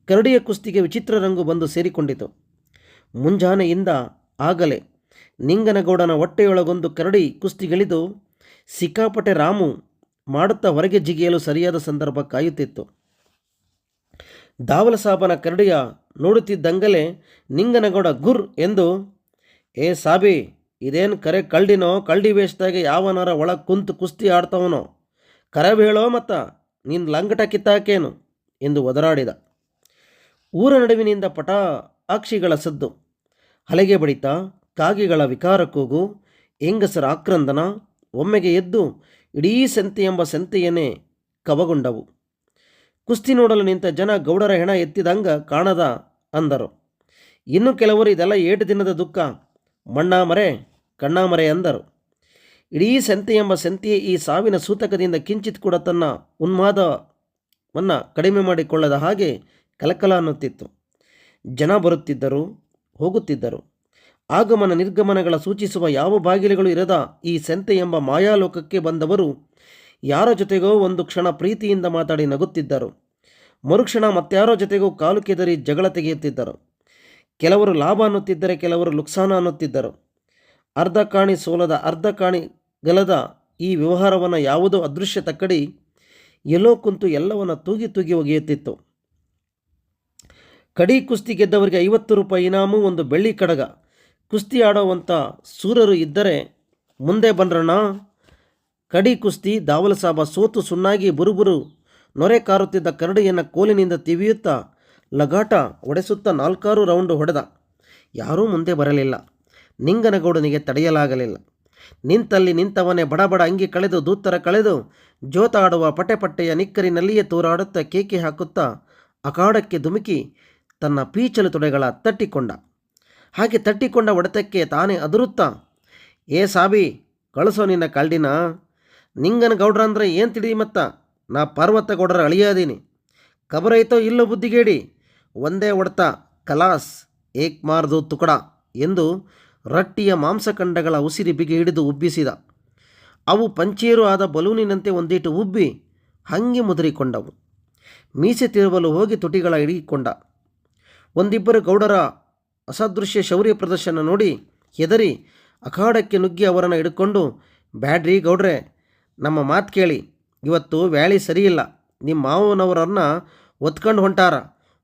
ಕರಡಿಯ ಕುಸ್ತಿಗೆ ವಿಚಿತ್ರ ರಂಗು ಬಂದು ಸೇರಿಕೊಂಡಿತು. ಮುಂಜಾನೆಯಿಂದ ಆಗಲೇ ನಿಂಗನಗೌಡನ ಹೊಟ್ಟೆಯೊಳಗೊಂದು ಕರಡಿ ಕುಸ್ತಿಗಿಳಿದು ಸಿಕ್ಕಾಪಟೆ ರಾಮು ಮಾಡುತ್ತಾ ಹೊರಗೆ ಜಿಗಿಯಲು ಸರಿಯಾದ ಸಂದರ್ಭ ಕಾಯುತ್ತಿತ್ತು. ದಾವಲ ಸಾಬನ ಕರಡಿಯ ನೋಡುತ್ತಿದ್ದಂಗಲೇ ನಿಂಗನಗೌಡ ಗುರ್ ಎಂದು, ಏ ಸಾಬಿ, ಇದೇನು ಕರೆ ಕಳ್ಡಿನೋ ಕಳ್ಡಿ ವೇಷದಾಗೆ ಯಾವನಾರ ಒಳ ಕುಂತು ಕುಸ್ತಿ ಆಡ್ತವನೋ? ಕರೆ ಹೇಳೋ ಮತ್ತ ನಿನ್ನ ಲಂಗಟ ಕಿತ್ತಾಕೇನು? ಎಂದು ಒದರಾಡಿದ. ಊರ ನಡುವಿನಿಂದ ಪಟ ಅಕ್ಷಿಗಳ ಸದ್ದು. ಹಲಗೆ ಬಡಿತ, ಕಾಗೆಗಳ ವಿಕಾರ ಕೂಗು, ಹೆಂಗಸರ ಆಕ್ರಂದನ, ಒಮ್ಮೆಗೆ ಎದ್ದು ಇಡೀ ಸಂತೆ ಎಂಬ ಸಂತೆಯನ್ನೇ ಕವಗೊಂಡವು. ಕುಸ್ತಿ ನೋಡಲು ನಿಂತ ಜನ ಗೌಡರ ಹೆಣ ಎತ್ತಿದಂಗ ಕಾಣದ ಅಂದರು. ಇನ್ನು ಕೆಲವರು ಇದೆಲ್ಲ ಏಟು ದಿನದ ದುಃಖ. ಮಣ್ಣಾಮರೆ ಕಣ್ಣಾಮರೆ ಅಂದರು. ಇಡೀ ಸಂತೆ ಎಂಬ ಸಂತೆಯೇ ಈ ಸಾವಿನ ಸೂತಕದಿಂದ ಕಿಂಚಿತ್ ಕೂಡ ತನ್ನ ಉನ್ಮಾದವನ್ನು ಕಡಿಮೆ ಮಾಡಿಕೊಳ್ಳದ ಹಾಗೆ ಕಲಕಲ ಅನ್ನುತ್ತಿತ್ತು. ಜನ ಬರುತ್ತಿದ್ದರು, ಹೋಗುತ್ತಿದ್ದರು. ಆಗಮನ ನಿರ್ಗಮನಗಳ ಸೂಚಿಸುವ ಯಾವ ಬಾಗಿಲುಗಳು ಇರದ ಈ ಸಂತೆ ಎಂಬ ಮಾಯಾಲೋಕಕ್ಕೆ ಬಂದವರು ಯಾರ ಜೊತೆಗೋ ಒಂದು ಕ್ಷಣ ಪ್ರೀತಿಯಿಂದ ಮಾತಾಡಿ ನಗುತ್ತಿದ್ದರು. ಮರುಕ್ಷಣ ಮತ್ಯಾರೋ ಜೊತೆಗೂ ಕಾಲು ಕೆದರಿ ಜಗಳ ತೆಗೆಯುತ್ತಿದ್ದರು. ಕೆಲವರು ಲಾಭ ಅನ್ನುತ್ತಿದ್ದರೆ ಕೆಲವರು ನುಕ್ಸಾನ ಅನ್ನುತ್ತಿದ್ದರು. ಅರ್ಧ ಕಾಣಿ ಸೋಲದ ಅರ್ಧ ಕಾಣಿ ಗಲದ ಈ ವ್ಯವಹಾರವನ್ನು ಯಾವುದೋ ಅದೃಶ್ಯ ತಕ್ಕಡಿ ಎಲ್ಲೋ ಕುಂತು ಎಲ್ಲವನ್ನು ತೂಗಿ ತೂಗಿ ಒಗೆಯುತ್ತಿತ್ತು. ಕಡಿ ಕುಸ್ತಿ ಗೆದ್ದವರಿಗೆ ಐವತ್ತು ರೂಪಾಯಿ ಇನಾಮು, ಒಂದು ಬೆಳ್ಳಿ ಕಡಗ. ಕುಸ್ತಿ ಆಡೋವಂಥ ಸೂರರು ಇದ್ದರೆ ಮುಂದೆ ಬಂದ್ರಣ್ಣ. ಕಡಿ ಕುಸ್ತಿ ದಾವಲಸಾಬ ಸೋತು ಸುಣ್ಣಾಗಿ ಬುರುಬುರು ನೊರೆ ಕಾರುತ್ತಿದ್ದ ಕರಡಿಯನ್ನು ಕೋಲಿನಿಂದ ತಿವಿಯುತ್ತಾ ಲಗಾಟ ಒಡೆಸುತ್ತಾ ನಾಲ್ಕಾರು ರೌಂಡು ಹೊಡೆದ. ಯಾರೂ ಮುಂದೆ ಬರಲಿಲ್ಲ. ನಿಂಗನಗೌಡನಿಗೆ ತಡೆಯಲಾಗಲಿಲ್ಲ. ನಿಂತಲ್ಲಿ ನಿಂತವನೇ ಬಡಬಡ ಅಂಗಿ ಕಳೆದು ದೂತ್ತರ ಕಳೆದು ಜೋತಾಡುವ ಪಟೆಪಟ್ಟೆಯ ನಿಕ್ಕರಿನಲ್ಲಿಯೇ ತೂರಾಡುತ್ತಾ ಕೇಕೆ ಹಾಕುತ್ತಾ ಅಖಾಡಕ್ಕೆ ಧುಮುಕಿ ತನ್ನ ಪೀಚಲು ತೊಡೆಗಳ ತಟ್ಟಿಕೊಂಡ. ಹಾಗೆ ತಟ್ಟಿಕೊಂಡ ಒಡೆತಕ್ಕೆ ತಾನೇ ಅದರುತ್ತಾ, ಏ ಸಾಬಿ, ಕಳಿಸೋ ನಿನ್ನ ಕಾಲ್ಡಿನ ನಿಂಗನ ಗೌಡ್ರ ಅಂದರೆ ಏನು ತಿಳಿ ಮತ್ತ? ನಾ ಪಾರ್ವತ ಗೌಡರ ಅಳಿಯಾದೀನಿ ಕಬರೈತೋ ಇಲ್ಲೋ ಬುದ್ಧಿಗೇಡಿ, ಒಂದೇ ಒಡ್ತ, ಕಲಾಸ್, ಏಕ್ ಮಾರ್ದು ತುಕಡ ಎಂದು ರಟ್ಟಿಯ ಮಾಂಸಖಂಡಗಳ ಉಸಿರಿ ಬಿಗಿ ಹಿಡಿದು ಉಬ್ಬಿಸಿದ. ಅವು ಪಂಚೇರು ಆದ ಬಲೂನಿನಂತೆ ಒಂದೀಟು ಉಬ್ಬಿ ಹಂಗೆ ಮುದುರಿಕೊಂಡವು. ಮೀಸೆ ತಿರುವಲು ಹೋಗಿ ತುಟಿಗಳ ಹಿಡಿಕೊಂಡ. ಒಂದಿಬ್ಬರು ಗೌಡರ ಅಸದೃಶ್ಯ ಶೌರ್ಯ ಪ್ರದರ್ಶನ ನೋಡಿ ಹೆದರಿ ಅಖಾಡಕ್ಕೆ ನುಗ್ಗಿ ಅವರನ್ನು ಹಿಡ್ಕೊಂಡು, ಬ್ಯಾಡ್ರಿ ಗೌಡ್ರೆ, ನಮ್ಮ ಮಾತು ಕೇಳಿ. ಇವತ್ತು ವ್ಯಾಳಿ ಸರಿಯಿಲ್ಲ. ನಿಮ್ಮ ಮಾವನವರನ್ನ ಒತ್ಕೊಂಡು ಹೊಂಟಾರ.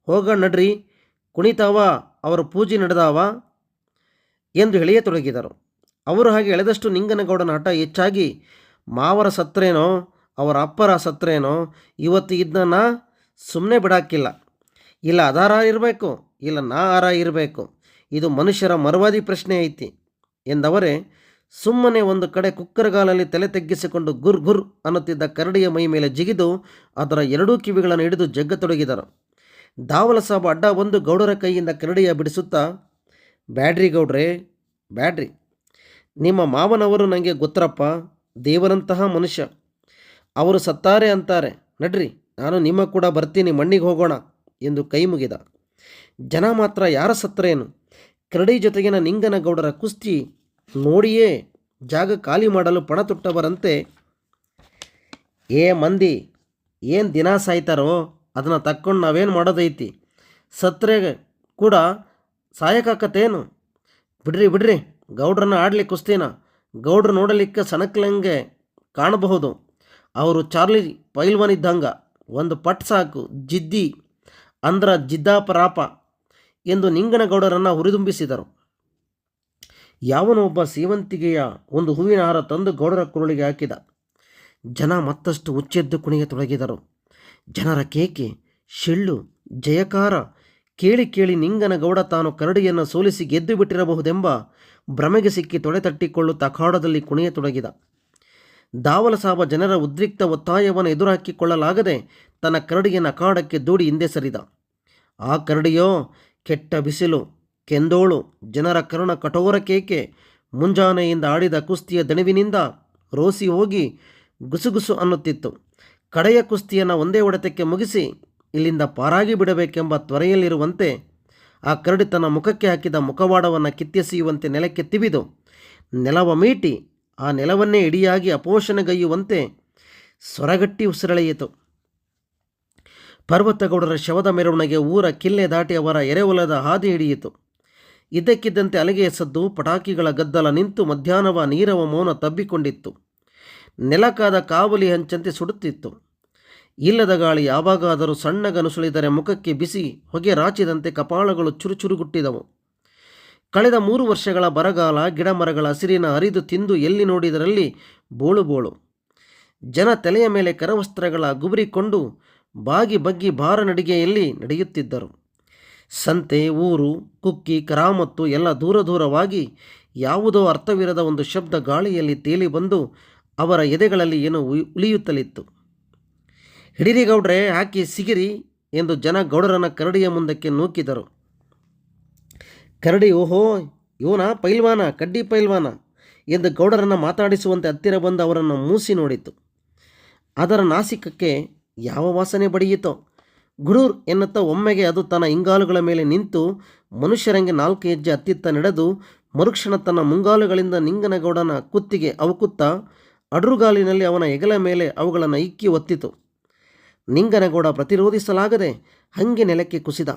ಹೋಗ ನಡ್ರಿ, ಕುಣಿತಾವ, ಅವರ ಪೂಜೆ ನಡೆದಾವ ಎಂದು ಹೇಳಿಯತೊಡಗಿದರು ಅವರು ಹಾಗೆ ಎಳೆದಷ್ಟು ನಿಂಗನಗೌಡನ ಹಠ ಹೆಚ್ಚಾಗಿ ಮಾವರ ಸತ್ರೇನೋ ಅವರ ಅಪ್ಪರ ಸತ್ರೇನೋ ಇವತ್ತು ಇದನ್ನ ಸುಮ್ಮನೆ ಬಿಡಾಕಿಲ್ಲ. ಇಲ್ಲ ಅದಾರ ಇರಬೇಕು ಇಲ್ಲ ನಾ ಆರ ಇರಬೇಕು ಇದು ಮನುಷ್ಯರ ಮರವಾದಿ ಪ್ರಶ್ನೆ ಐತಿ ಎಂದವರೇ ಸುಮ್ಮನೆ ಒಂದು ಕಡೆ ಕುಕ್ಕರಗಾಲಲ್ಲಿ ತಲೆ ತಗ್ಗಿಸಿಕೊಂಡು ಗುರ್ ಗುರ್ ಅನ್ನುತ್ತಿದ್ದ ಕರಡಿಯ ಮೈ ಮೇಲೆ ಜಿಗಿದು ಅದರ ಎರಡೂ ಕಿವಿಗಳನ್ನು ಹಿಡಿದು ಜಗ್ಗತೊಡಗಿದರು. ದಾವಲ ಸಾಬ ಅಡ್ಡ ಒಂದು ಗೌಡರ ಕೈಯಿಂದ ಕರಡಿಯ ಬಿಡಿಸುತ್ತಾ, ಬ್ಯಾಡ್ರಿ ಗೌಡ್ರೆ, ಬ್ಯಾಡ್ರಿ. ನಿಮ್ಮ ಮಾವನವರು ನನಗೆ ಗೊತ್ತರಪ್ಪ, ದೇವರಂತಹ ಮನುಷ್ಯ. ಅವರು ಸತ್ತಾರೆ ಅಂತಾರೆ. ನಡ್ರಿ, ನಾನು ನಿಮ್ಮ ಕೂಡ ಬರ್ತೀನಿ, ಮಣ್ಣಿಗೆ ಹೋಗೋಣ ಎಂದು ಕೈ ಮುಗಿದ. ಜನ ಮಾತ್ರ ಯಾರ ಸತ್ತರೇನು? ಕರಡಿ ಜೊತೆಗಿನ ನಿಂಗನಗೌಡರ ಕುಸ್ತಿ ನೋಡಿಯೇ ಜಾಗ ಖಾಲಿ ಮಾಡಲು ಪಣ ತೊಟ್ಟವರಂತೆ. ಏ ಮಂದಿ, ಏನು ದಿನ ಸಾಯ್ತಾರೋ? ಅದನ್ನು ತಕ್ಕೊಂಡು ನಾವೇನು ಮಾಡೋದೈತಿ? ಸತ್ರೆ ಕೂಡ ಸಾಯಕ್ಕಾಕತ್ತೇನು ಬಿಡ್ರಿ ಬಿಡ್ರಿ, ಗೌಡ್ರನ್ನ ಆಡಲಿಕ್ಕೆ ಕುಸ್ತಿನ. ಗೌಡ್ರು ನೋಡಲಿಕ್ಕೆ ಸಣಕ್ಲಂಗೆ ಕಾಣಬಹುದು. ಅವರು ಚಾರ್ಲಿ ಪೈಲ್ವನ್ ಇದ್ದಂಗ. ಒಂದು ಪಟ್ ಸಾಕು, ಜಿದ್ದಿ ಅಂದ್ರ ಜಿದ್ದಾಪರಾಪ ಎಂದು ನಿಂಗನಗೌಡರನ್ನು ಹುರಿದುಂಬಿಸಿದರು. ಯಾವನೋ ಒಬ್ಬ ಸೇವಂತಿಗೆಯ ಒಂದು ಹೂವಿನ ಹಾರ ತಂದು ಗೌಡರ ಕುರುಳಿಗೆ ಹಾಕಿದ. ಜನ ಮತ್ತಷ್ಟು ಉಚ್ಚೆದ್ದು ಕುಣಿಯತೊಡಗಿದರು ಜನರ ಕೇಕೆ, ಶಿಳ್ಳು, ಜಯಕಾರ ಕೇಳಿ ಕೇಳಿ ನಿಂಗನ ಗೌಡ ತಾನು ಕರಡಿಯನ್ನು ಸೋಲಿಸಿ ಗೆದ್ದು ಬಿಟ್ಟಿರಬಹುದೆಂಬ ಭ್ರಮೆಗೆ ಸಿಕ್ಕಿ ತೊಡೆ ತಟ್ಟಿಕೊಳ್ಳು ತಖಾಡದಲ್ಲಿ ಕುಣಿಯತೊಡಗಿದ ದಾವಲ ಸಾಬ ಜನರ ಉದ್ರಿಕ್ತ ಒತ್ತಾಯವನ್ನು ಎದುರಾಕಿಕೊಳ್ಳಲಾಗದೆ ತನ್ನ ಕರಡಿಯನ್ನು ಕಾಡಕ್ಕೆ ದೂಡಿ ಹಿಂದೆ ಸರಿದ. ಆ ಕರಡಿಯೋ, ಕೆಟ್ಟ ಬಿಸಿಲು ಕೆಂದೋಳು ಜನರ ಕರುಣ ಕಠೋರ ಕೇಕೆ ಮುಂಜಾನೆಯಿಂದ ಆಡಿದ ಕುಸ್ತಿಯ ದಣಿವಿನಿಂದ ರೋಸಿ ಹೋಗಿ ಗುಸುಗುಸು ಅನ್ನುತ್ತಿತ್ತು. ಕಡೆಯ ಕುಸ್ತಿಯನ್ನು ಒಂದೇ ಒಡೆತಕ್ಕೆ ಮುಗಿಸಿ ಇಲ್ಲಿಂದ ಪಾರಾಗಿ ಬಿಡಬೇಕೆಂಬ ತ್ವರೆಯಲ್ಲಿರುವಂತೆ ಆ ಕರಡಿ ತನ್ನ ಮುಖಕ್ಕೆ ಹಾಕಿದ ಮುಖವಾಡವನ್ನು ಕಿತ್ತೆಸೆಯುವಂತೆ ನೆಲಕ್ಕೆ ತಿವಿದು ನೆಲವ ಮೀಟಿ ಆ ನೆಲವನ್ನೇ ಇಡಿಯಾಗಿ ಅಪೋಷಣೆಗೈಯುವಂತೆ ಸ್ವರಗಟ್ಟಿ ಉಸಿರೆಳೆಯಿತು. ಪರ್ವತಗೌಡರ ಶವದ ಮೆರವಣಿಗೆ ಊರ ಕಿಲ್ಲೆ ದಾಟಿ ಅವರ ಎರೆಹೊಲದ ಹಾದಿ ಹಿಡಿಯಿತು. ಇದ್ದಕ್ಕಿದ್ದಂತೆ ಅಲೆಗೆಯ ಸದ್ದು ಪಟಾಕಿಗಳ ಗದ್ದಲ ನಿಂತು ಮಧ್ಯಾಹ್ನವ ನೀರವ ಮೌನ ತಬ್ಬಿಕೊಂಡಿತ್ತು. ನೆಲಕಾದ ಕಾವಲಿ ಹಂಚಂತೆ ಸುಡುತ್ತಿತ್ತು. ಇಲ್ಲದ ಗಾಳಿ ಯಾವಾಗಾದರೂ ಸಣ್ಣಗನುಸುಳಿದರೆ ಮುಖಕ್ಕೆ ಬಿಸಿ, ಹೊಗೆ ರಾಚಿದಂತೆ ಕಪಾಳಗಳು ಚುರುಚುರುಗುಟ್ಟಿದವು. ಕಳೆದ ಮೂರು ವರ್ಷಗಳ ಬರಗಾಲ ಗಿಡಮರಗಳ ಹಸಿರಿನ ಹರಿದು ತಿಂದು ಎಲ್ಲಿ ನೋಡಿದರಲ್ಲಿ ಬೋಳು ಬೋಳು. ಜನ ತಲೆಯ ಮೇಲೆ ಕರವಸ್ತ್ರಗಳ ಗುಬರಿಕೊಂಡು ಬಾಗಿ ಬಗ್ಗಿ ಭಾರ ನಡಿಗೆಯಲ್ಲಿ ನಡೆಯುತ್ತಿದ್ದರು. ಸಂತೆ, ಊರು, ಕುಕ್ಕಿ, ಕರಾಮತ್ತು ಎಲ್ಲ ದೂರ ದೂರವಾಗಿ ಯಾವುದೋ ಅರ್ಥವಿರದ ಒಂದು ಶಬ್ದ ಗಾಳಿಯಲ್ಲಿ ತೇಲಿ ಬಂದು ಅವರ ಎದೆಗಳಲ್ಲಿ ಏನೋ ಉಳಿಯುತ್ತಲಿತ್ತು. ಹಿಡಿರಿ ಗೌಡ್ರೆ, ಹಾಕಿ ಸಿಗಿರಿ ಎಂದು ಜನ ಗೌಡರನ ಕರಡಿಯ ಮುಂದಕ್ಕೆ ನೂಕಿದರು. ಕರಡಿ, ಓಹೋ, ಇವನ ಪೈಲ್ವಾನ, ಕಡ್ಡಿ ಪೈಲ್ವಾನ ಎಂದು ಗೌಡರನ್ನು ಮಾತಾಡಿಸುವಂತೆ ಹತ್ತಿರ ಬಂದು ಅವರನ್ನು ಮೂಸಿ ನೋಡಿತು ಅದರ ನಾಸಿಕಕ್ಕೆ ಯಾವ ವಾಸನೆ ಬಡಿಯಿತೋ ಗುಡೂರ್ ಎನ್ನುತ್ತಾ ಒಮ್ಮೆಗೆ ಅದು ತನ್ನ ಇಂಗಾಲುಗಳ ಮೇಲೆ ನಿಂತು ಮನುಷ್ಯರಂಗೆ ನಾಲ್ಕು ಹೆಜ್ಜೆ ಅತ್ತಿತ್ತ ನಡೆದು ಮರುಕ್ಷಣ ತನ್ನ ಮುಂಗಾಲುಗಳಿಂದ ನಿಂಗನಗೌಡನ ಕುತ್ತಿಗೆ ಅವಕುತ್ತಾ ಅಡ್ರುಗಾಲಿನಲ್ಲಿ ಅವನ ಹೆಗಲ ಮೇಲೆ ಅವುಗಳನ್ನು ಇಕ್ಕಿ ಒತ್ತಿತು. ನಿಂಗನಗೌಡ ಪ್ರತಿರೋಧಿಸಲಾಗದೆ ಹಂಗೆ ನೆಲಕ್ಕೆ ಕುಸಿದ.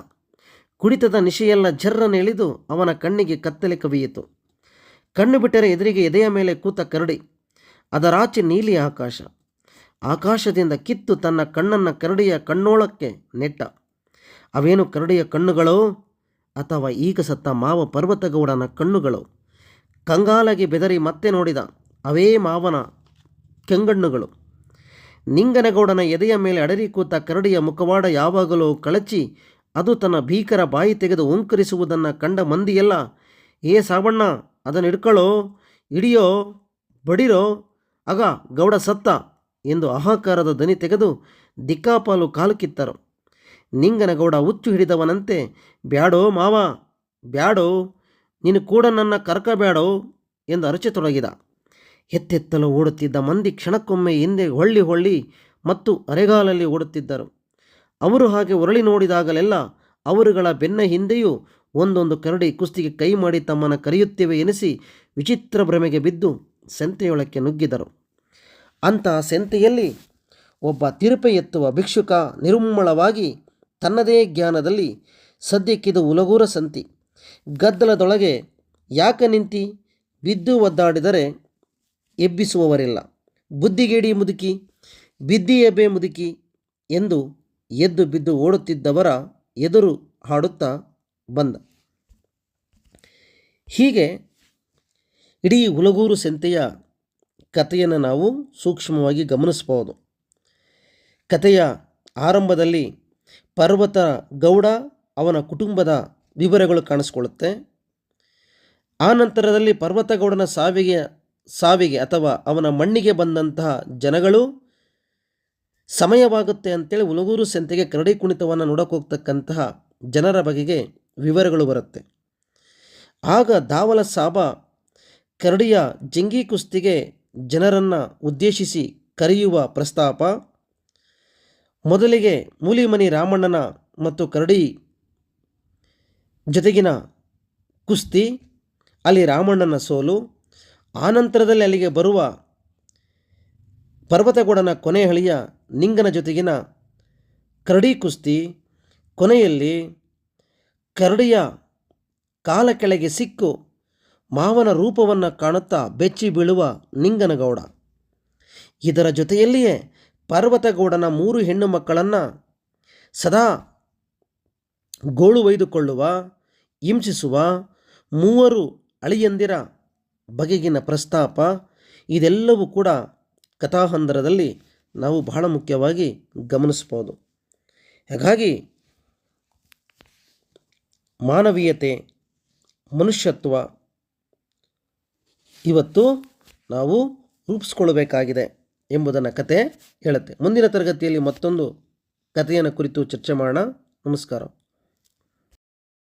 ಕುಡಿತದ ನಿಶೆಯೆಲ್ಲ ಜರ್ರನ್ನು ಇಳಿದು ಅವನ ಕಣ್ಣಿಗೆ ಕತ್ತಲೆ ಕವಿಯಿತು. ಕಣ್ಣು ಬಿಟ್ಟರೆ ಎದುರಿಗೆ ಎದೆಯ ಮೇಲೆ ಕೂತ ಕರಡಿ. ಅದರಾಚೆ ನೀಲಿ ಆಕಾಶ. ಆಕಾಶದಿಂದ ಕಿತ್ತು ತನ್ನ ಕಣ್ಣನ್ನು ಕರಡಿಯ ಕಣ್ಣೋಳಕ್ಕೆ ನೆಟ್ಟ. ಅವೇನು ಕರಡಿಯ ಕಣ್ಣುಗಳೋ ಅಥವಾ ಈಗ ಸತ್ತ ಮಾವ ಪರ್ವತಗೌಡನ ಕಣ್ಣುಗಳು? ಕಂಗಾಲಾಗಿ ಬೆದರಿ ಮತ್ತೆ ನೋಡಿದ ಅವೇ ಮಾವನ ಕೆಂಗಣ್ಣುಗಳು. ನಿಂಗನಗೌಡನ ಎದೆಯ ಮೇಲೆ ಅಡರಿ ಕೂತ ಕರಡಿಯ ಮುಖವಾಡ ಯಾವಾಗಲೂ ಕಳಚಿ ಅದು ತನ್ನ ಭೀಕರ ಬಾಯಿ ತೆಗೆದು ಓಂಕರಿಸುವುದನ್ನು ಕಂಡ ಮಂದಿಯೆಲ್ಲ, ಏ ಸಾಬಣ್ಣ ಅದನ್ನು ಹಿಡ್ಕೊಳ್ಳೋ ಹಿಡಿಯೋ, ಬಡಿರೋ ಆಗ ಗೌಡ ಸತ್ತ ಎಂದು ಅಹಂಕಾರದ ದನಿ ತೆಗೆದು ದಿಕ್ಕಾಪಾಲು ಕಾಲು ಕಿತ್ತರು ನಿಂಗನಗೌಡ ಹುಚ್ಚು ಹಿಡಿದವನಂತೆ, ಬ್ಯಾಡೋ ಮಾವ, ಬ್ಯಾಡೋ, ನೀನು ಕೂಡ ನನ್ನ ಕರ್ಕಬೇಡೋ ಎಂದು ಅರಚತೊಡಗಿದ. ಎತ್ತೆತ್ತಲು ಓಡುತ್ತಿದ್ದ ಮಂದಿ ಕ್ಷಣಕ್ಕೊಮ್ಮೆ ಹಿಂದೆ ಹೊಳ್ಳಿ ಹೊಳ್ಳಿ ಮತ್ತು ಅರೆಗಾಲಲ್ಲಿ ಓಡುತ್ತಿದ್ದರು. ಅವರು ಹಾಗೆ ಹೊರಳಿ ನೋಡಿದಾಗಲೆಲ್ಲ ಅವರುಗಳ ಬೆನ್ನ ಹಿಂದೆಯೂ ಒಂದೊಂದು ಕರಡಿ ಕುಸ್ತಿಗೆ ಕೈ ಮಾಡಿ ತಮ್ಮನ್ನು ಕರೆಯುತ್ತೇವೆ ಎನಿಸಿ ವಿಚಿತ್ರ ಭ್ರಮೆಗೆ ಬಿದ್ದು ಸಂತೆಯೊಳಕ್ಕೆ ನುಗ್ಗಿದರು. ಅಂತಹ ಸಂತೆಯಲ್ಲಿ ಒಬ್ಬ ತಿರುಪೆ ಎತ್ತುವ ಭಿಕ್ಷುಕ ನಿರ್ಮಳವಾಗಿ ತನ್ನದೇ ಜ್ಞಾನದಲ್ಲಿ ಸದ್ಯಕ್ಕಿದು ಉಲಗೂರ ಸಂತಿ. ಗದ್ದಲದೊಳಗೆ ಯಾಕೆ ನಿಂತಿ ಬಿದ್ದು ಒದ್ದಾಡಿದರೆ ಎಬ್ಬಿಸುವವರಿಲ್ಲ. ಬುದ್ಧಿಗೇಡಿ ಮುದುಕಿ, ಬಿದ್ದಿ ಎಬೆ ಮುದುಕಿ ಎಂದು ಎದ್ದು ಬಿದ್ದು ಓಡುತ್ತಿದ್ದವರ ಎದುರು ಹಾಡುತ್ತಾ ಬಂದ. ಹೀಗೆ ಇಡೀ ಉಲಗೂರು ಸಂತೆಯ ಕಥೆಯನ್ನು ನಾವು ಸೂಕ್ಷ್ಮವಾಗಿ ಗಮನಿಸಬಹುದು ಕಥೆಯ ಆರಂಭದಲ್ಲಿ ಪರ್ವತ ಗೌಡ ಅವನ ಕುಟುಂಬದ ವಿವರಗಳು ಕಾಣಿಸ್ಕೊಳ್ಳುತ್ತೆ. ಆ ನಂತರದಲ್ಲಿ ಪರ್ವತಗೌಡನ ಸಾವಿಗೆ ಸಾವಿಗೆ ಅಥವಾ ಅವನ ಮಣ್ಣಿಗೆ ಬಂದಂತಹ ಜನಗಳು ಸಮಯವಾಗುತ್ತೆ ಅಂತೇಳಿ ಉಲಗೂರು ಸಂತೆಗೆ ಕರಡಿ ಕುಣಿತವನ್ನು ನೋಡೋಕೆ ಹೋಗ್ತಕ್ಕಂತಹ ಜನರ ಬಗೆಗೆ ವಿವರಗಳು ಬರುತ್ತೆ. ಆಗ ದಾವಲ ಸಾಬ ಕರಡಿಯ ಜಂಗಿ ಕುಸ್ತಿಗೆ ಜನರನ್ನು ಉದ್ದೇಶಿಸಿ ಕರೆಯುವ ಪ್ರಸ್ತಾಪ. ಮೊದಲಿಗೆ ಮೂಲಿಮನಿ ರಾಮಣ್ಣನ ಮತ್ತು ಕರಡಿ ಜೊತೆಗಿನ ಕುಸ್ತಿ, ಅಲ್ಲಿ ರಾಮಣ್ಣನ ಸೋಲು. ಆನಂತರದಲ್ಲಿ ಅಲ್ಲಿಗೆ ಬರುವ ಪರ್ವತಗೌಡನ ಕೊನೆ ಹಳಿಯ ನಿಂಗನ ಜೊತೆಗಿನ ಕರಡಿ ಕುಸ್ತಿ. ಕೊನೆಯಲ್ಲಿ ಕರಡಿಯ ಕಾಲ ಕೆಳಗೆ ಸಿಕ್ಕು ಮಾವನ ರೂಪವನ್ನು ಕಾಣುತ್ತಾ ಬೆಚ್ಚಿ ಬೀಳುವ ನಿಂಗನಗೌಡ. ಇದರ ಜೊತೆಯಲ್ಲಿಯೇ ಪರ್ವತಗೌಡನ ಮೂರು ಹೆಣ್ಣು ಮಕ್ಕಳನ್ನು ಸದಾ ಗೋಳು ಒಯ್ದುಕೊಳ್ಳುವ ಹಿಂಸಿಸುವ ಮೂವರು ಅಳಿಯಂದಿರ ಬಗೆಗಿನ ಪ್ರಸ್ತಾಪ ಇದೆಲ್ಲವೂ ಕೂಡ ಕಥಾಹಂದರದಲ್ಲಿ ನಾವು ಬಹಳ ಮುಖ್ಯವಾಗಿ ಗಮನಿಸ್ಬೋದು ಹಾಗಾಗಿ ಮಾನವೀಯತೆ, ಮನುಷ್ಯತ್ವ ಇವತ್ತು ನಾವು ರೂಪಿಸ್ಕೊಳ್ಬೇಕಾಗಿದೆ ಎಂಬುದನ್ನು ಕತೆ ಹೇಳುತ್ತೆ. ಮುಂದಿನ ತರಗತಿಯಲ್ಲಿ ಮತ್ತೊಂದು ಕಥೆಯನ್ನು ಕುರಿತು ಚರ್ಚೆ ಮಾಡೋಣ. ನಮಸ್ಕಾರ.